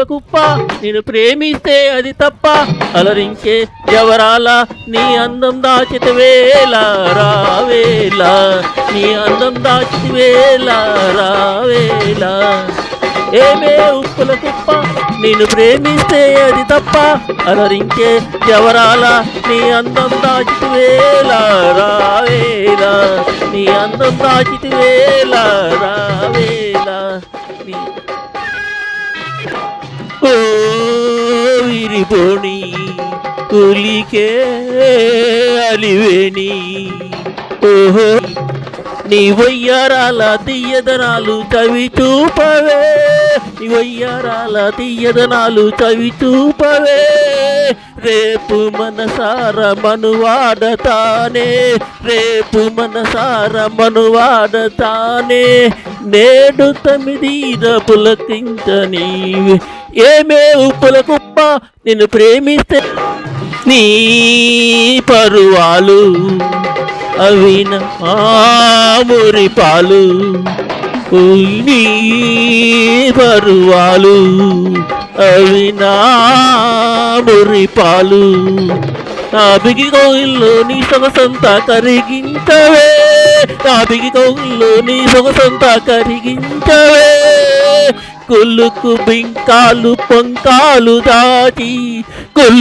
ఉప్పుల కుప్ప నేను ప్రేమిస్తే అది తప్ప అలరించే ఎవరాలా? నీ అందం దాచిత వేళ రావేళ. నీ అందం దాచిత వేళ రావేళ. ఏమే ఉప్పుల కుప్ప? నేను ప్రేమిస్తే అది తప్ప అలరించే ఎవరాలా? నీ అందం దాచిత వేళ రావేళ. నీ అందం దాచిత వేళ రావేళ. ఓ విరిపోని ఉలికే అలివేణి. ఓహో నీ వయ్యారాల తీయదనాలు చవి చూపవే నీ వయ్యారాల తీయదనాలు చవి చూపవే రేపు మనసార మనువాడతానే రేపు మనసార మనువాడతానే. నేడు తమిదీర పులకించ నీవే. ఏమే ఉప్పుల కుప్ప నిన్ను ప్రేమిస్తే నీ పరువాలు అవిన మురి పాలు. నీ పరువాలు అవినా మురి పాలు. నా బిగి కోయిల్లో నీ సొగసంతా కరిగించవే. నా బిగి కోయిల్లో నీ సొగసంతా కరిగించవే. కొల్లుకు బింకాలు పొంకాలు దాటి కుల్లు